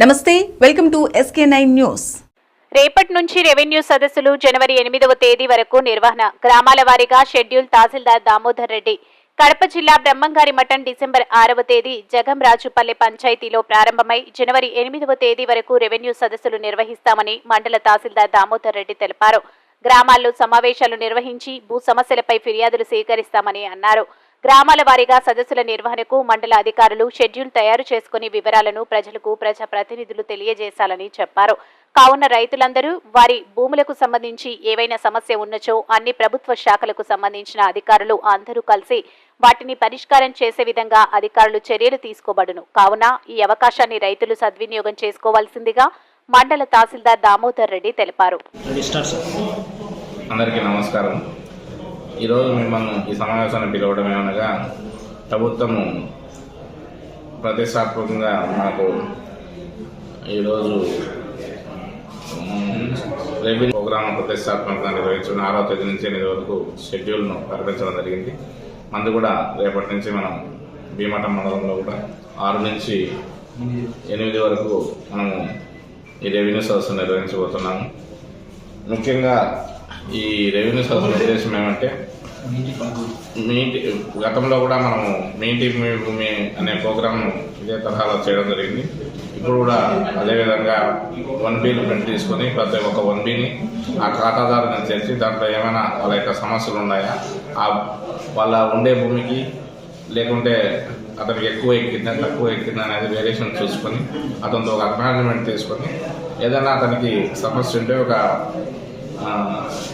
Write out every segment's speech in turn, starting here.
నమస్తే welcome to SK nine news రేపటి నుంచి రెవెన్యూ సదస్సులు జనవరి ఎనిమిదవ తేదీ వరకు నిర్వహణ. గ్రామాల వారీగా షెడ్యూల్ తహసీల్దార్ దామోదర్ రెడ్డి. కడప జిల్లా బ్రహ్మంగారి మఠం డిసెంబర్ ఆరవ తేదీ జగం రాజుపల్లె పంచాయతీలో ప్రారంభమై జనవరి ఎనిమిదవ తేదీ వరకు రెవెన్యూ సదస్సులు నిర్వహిస్తామని మండల తహసీల్దార్ దామోదర్ రెడ్డి తెలిపారు. గ్రామాల్లో సమావేశాలు నిర్వహించి భూ సమస్యలపై ఫిర్యాదులు స్వీకరిస్తామని అన్నారు. గ్రామాల వారీగా సదస్సుల నిర్వహణకు మండల అధికారులు షెడ్యూల్ తయారు చేసుకుని వివరాలను ప్రజలకు ప్రజా ప్రతినిధులు తెలియజేశాలని చెప్పారు. కావున రైతులందరూ వారి భూములకు సంబంధించి ఏవైనా సమస్య ఉన్నచో అన్ని ప్రభుత్వ శాఖలకు సంబంధించిన అధికారులు అందరూ కలిసి వాటిని పరిష్కారం చేసే విధంగా అధికారులు చర్యలు తీసుకోబడును. కావున ఈ అవకాశాన్ని రైతులు సద్వినియోగం చేసుకోవాల్సిందిగా మండల తహసీల్దార్ దామోదర్ రెడ్డి తెలిపారు. అందరికీ నమస్కారం. ఈరోజు మిమ్మల్ని ఈ సమావేశాన్ని పిలవడం ఏమనగా ప్రభుత్వము ప్రతిష్టాత్మకంగా మనకు ఈరోజు రెవెన్యూ ప్రోగ్రాం ప్రతిష్టాత్మకంగా నిర్వహించిన ఆరో తేదీ నుంచి ఎనిమిది వరకు షెడ్యూల్ను ప్రకటించడం జరిగింది. మందు కూడా రేపటి నుంచి మనం భీమటం మండలంలో కూడా ఆరు నుంచి ఎనిమిది వరకు మనము ఈ రెవెన్యూ సదస్సు నిర్వహించబోతున్నాము. ముఖ్యంగా ఈ రెవెన్యూ సదస్సు ఉద్దేశం ఏమంటే మీ గతంలో కూడా మనము మీ భూమి అనే ప్రోగ్రామ్ ఇదే తరహాలో చేయడం జరిగింది. ఇప్పుడు కూడా అదేవిధంగా వన్ బీలు ప్రింట్ తీసుకొని ప్రతి ఒక్క వన్ బీని ఆ ఖాతాదారుని చేర్చి దాంట్లో ఏమైనా వాళ్ళ యొక్క సమస్యలు ఉన్నాయా? ఆ వాళ్ళ ఉండే భూమికి లేకుంటే అతనికి ఎక్కువ ఎక్కిందా తక్కువ ఎక్కిందా అనేది వేరియేషన్ చూసుకొని అతనితో ఒక అక్నాలజ్మెంట్ తీసుకొని ఏదైనా అతనికి సమస్య ఉంటే ఒక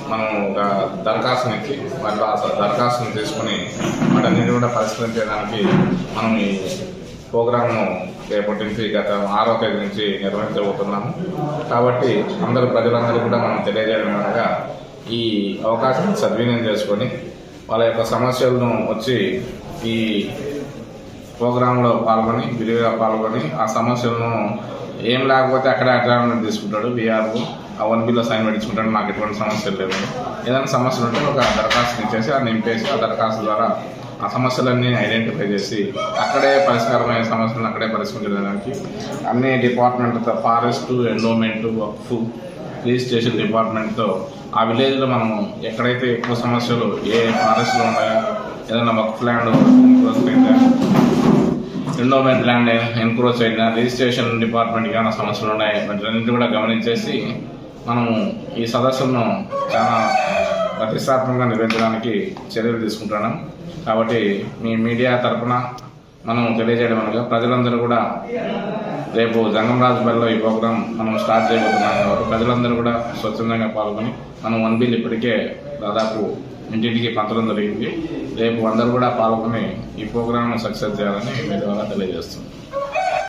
మనం ఒక దరఖాస్తుని ఇచ్చి వాటి ఆ దరఖాస్తుని తీసుకొని వాటన్నిటి కూడా పరిష్కరించడానికి మనం ఈ ప్రోగ్రామ్ను రేపటి నుంచి గత ఆరో తేదీ నుంచి నిర్వహించబోతున్నాము. కాబట్టి అందరూ ప్రజలందరూ కూడా మనం తెలియజేయడం అనగా ఈ అవకాశాన్ని సద్వినియోగం చేసుకొని వాళ్ళ యొక్క సమస్యలను వచ్చి ఈ ప్రోగ్రాంలో పాల్గొని విరివిగా పాల్గొని ఆ సమస్యలను ఏం లేకపోతే అక్కడే అటాచ్మెంట్ తీసుకుంటాడు బీఆర్ఓ. ఆ వన్ బిల్లో సైన్ పెట్టించుకుంటాను నాకు ఎటువంటి సమస్యలు లేవు. ఏదైనా సమస్యలు ఉంటే ఒక దరఖాస్తు ఇచ్చేసి ఆ నింపేసి ఆ దరఖాస్తు ద్వారా ఆ సమస్యలన్నీ ఐడెంటిఫై చేసి అక్కడే పరిష్కారమైన సమస్యలను అక్కడే పరిష్కరించడానికి అన్ని డిపార్ట్మెంట్తో ఫారెస్ట్ ఎండోమెంట్ వక్ఫ్ రిజిస్ట్రేషన్ డిపార్ట్మెంట్తో ఆ విలేజ్లో మనం ఎక్కడైతే ఎక్కువ సమస్యలు ఏ ఫారెస్ట్లో ఉన్నాయో ఏదైనా వక్ఫ్ ల్యాండ్ ఎండోమెంట్ ల్యాండ్ ఎన్క్రోచ్ అయినా రిజిస్ట్రేషన్ డిపార్ట్మెంట్ ఏమైనా సమస్యలు ఉన్నాయి వాటిని కూడా గమనించేసి మనము ఈ సదస్సులను చాలా ప్రతిష్టాత్మకంగా నిర్వహించడానికి చర్యలు తీసుకుంటున్నాం. కాబట్టి మీ మీడియా తరఫున మనం తెలియజేయడం అనగా ప్రజలందరూ కూడా రేపు జంగంరాజుపల్లిలో ఈ ప్రోగ్రాం మనం స్టార్ట్ చేయబోతున్నాం కాబట్టి ప్రజలందరూ కూడా స్వచ్ఛందంగా పాల్గొని మనం వన్ బిల్ ఇప్పటికే దాదాపు ఇంటింటికి పంచడం జరిగింది. రేపు అందరూ కూడా పాల్గొని ఈ ప్రోగ్రాంను సక్సెస్ చేయాలని మీ ద్వారా తెలియజేస్తున్నాం.